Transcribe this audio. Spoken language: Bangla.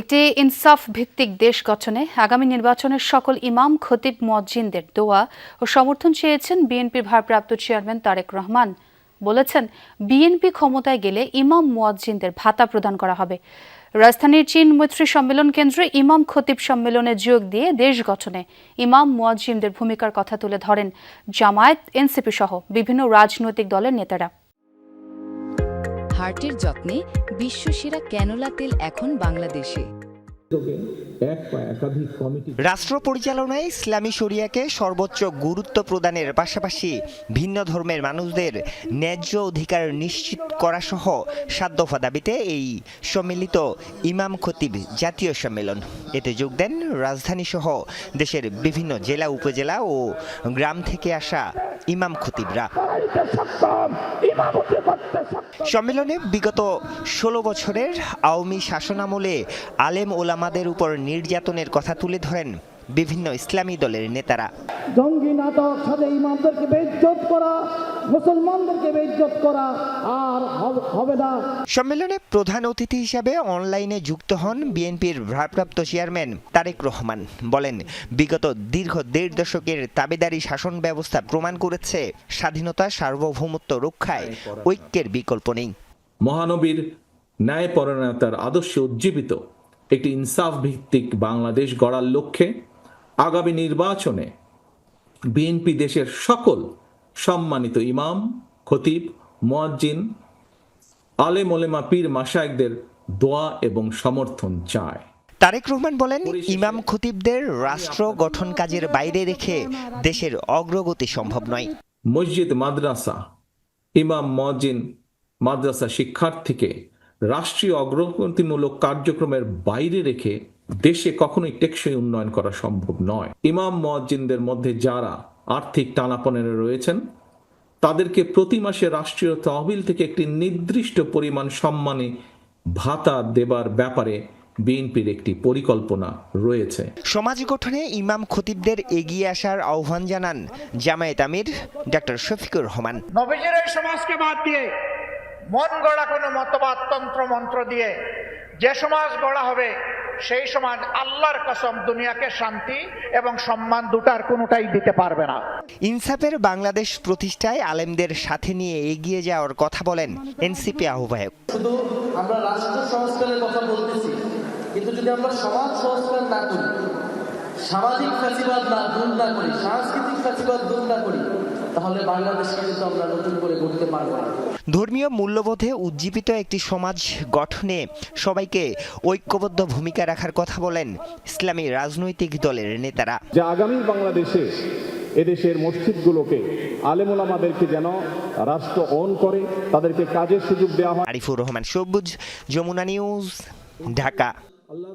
একটি ইনসাফ ভিত্তিক দেশ গঠনে আগামী নির্বাচনের সকল ইমাম, খতিব, মুয়াজ্জিনদের দোয়া ও সমর্থন চেয়েছেন বিএনপির ভারপ্রাপ্ত চেয়ারম্যান তারেক রহমান। বলেছেন, বিএনপি ক্ষমতায় গেলে ইমাম, মুয়াজ্জিনদের ভাতা প্রদান করা হবে। রাজধানীর চীন মৈত্রী সম্মেলন কেন্দ্রে ইমাম, খতিব সম্মেলনে যোগ দিয়ে দেশ গঠনে ইমাম, মুয়াজ্জিনদের ভূমিকার কথা তুলে ধরেন জামায়াত, এনসিপি সহ বিভিন্ন রাজনৈতিক দলের নেতারা। হার্টের যত্নে বিশ্বসেরা ক্যানোলা তেল এখন বাংলাদেশে। এক বা একাধিক কমিটি রাষ্ট্র পরিচালনায় ইসলামী শরিয়াকে সর্বোচ্চ গুরুত্ব প্রদানের পাশাপাশি ভিন্ন ধর্মের মানুষদের ন্যায্য অধিকার নিশ্চিত করা সহ সাত দফা দাবিতে এই সম্মিলিত ইমাম খতিব জাতীয় সম্মেলন। এতে যোগ দেন রাজধানী সহ দেশের বিভিন্ন জেলা উপজেলা ও গ্রাম থেকে আসা ইমাম খতিবরা। সম্মেলনে বিগত ষোলো বছরের আওয়ামী শাসনামলে আলেম ওলামাদের উপর নির্যাতনের কথা তুলে ধরেন বিভিন্ন ইসলামী দলের নেতারা। জঙ্গি নাটক সাথে ইমামদেরকে বেজ্জত করা মুসলমানদেরকে বেইজ্জত করা আর হবে না। সম্মেলনে প্রধান অতিথি হিসাবে অনলাইনে যুক্ত হন বিএনপির ভারপ্রাপ্ত চেয়ারম্যান তারেক রহমান। বলেন বিগত দীর্ঘ দেড় দশকের তাবেদারি শাসন ব্যবস্থা প্রমাণ করেছে স্বাধীনতা সার্বভৌমত্ব রক্ষায় ঐক্যের বিকল্প নেই। মহানবীর ন্যায়পরায়ণতার আদর্শে উজ্জীবিত একটি ইনসাফ ভিত্তিক বাংলাদেশ গড়ার লক্ষ্যে আগামী নির্বাচনে বিএনপি দেশের সকল সম্মানিত ইমাম খতিব মুয়াজ্জিন আলেম ওলেমা পীর মাসায়েকদের দোয়া এবং সমর্থন চায়। তারেক রহমান বলেন ইমাম খতিবদের রাষ্ট্র গঠন কাজের বাইরে রেখে দেশের অগ্রগতি সম্ভব নয়। মসজিদ মাদ্রাসা ইমাম মজিন মাদ্রাসা শিক্ষার্থীকে রাষ্ট্রীয় অগ্রগতিমূলক কার্যক্রমের বাইরে রেখে দেশে কখনোই টেকসই উন্নয়ন করা সম্ভব নয়। ইমাম মজ্জিনদের মধ্যে যারা আর্থিক টানাপনেরে রয়েছেন। তাদেরকে প্রতি মাসে রাষ্ট্রীয় তহবিল থেকে একটি নির্দিষ্ট পরিমাণ সম্মানে ভাতা দেবার ব্যাপারে বিএনপির একটি পরিকল্পনা রয়েছে। সমাজ গঠনে ইমাম খতিবদের এগিয়ে আসার আহ্বান জানান জামায়াত আমির ডক্টর শফিকুর রহমান। নবীজির এই সমাজকে বাদ দিয়ে মন গড়া কোনো মতবাদ তন্ত্র মন্ত্র দিয়ে যে সমাজ গড়া হবে সেই সমাজ আল্লাহর কসম দুনিয়াকে শান্তি এবং সম্মান দুটার কোনোটাই দিতে পারবে না। ইনসাফের বাংলাদেশ প্রতিষ্ঠায় আলেমদের সাথে নিয়ে এগিয়ে যাওয়ার কথা বলেন এনসিপি আহ্বায়ক। শুধু আমরা রাষ্ট্র সংস্কারের কথা বলতেছি কিন্তু যদি আমরা সমাজ সংস্কার না করি সামাজিক ফ্যাসিবাদ না দূর না করি সাংস্কৃতিক ফ্যাসিবাদ দূর না করি তাহলে বাংলাদেশকে কিন্তু আমরা নতুন করে গড়তে পারব না। ধর্মীয় মূল্যবোধে উজ্জীবিত একটি সমাজ গঠনে সবাইকে ঐক্যবদ্ধ ভূমিকা রাখার কথা বলেন ইসলামী রাজনৈতিক দলের নেতারা। যে আগামী বাংলাদেশে এদেশের মসজিদগুলোকে আলেমুলামাদেরকে যেন রাষ্ট্র অন করে তাদেরকে কাজের সুযোগ দেওয়া হয়। আরিফুর রহমান সবুজ যমুনা নিউজ ঢাকা। আল্লাহ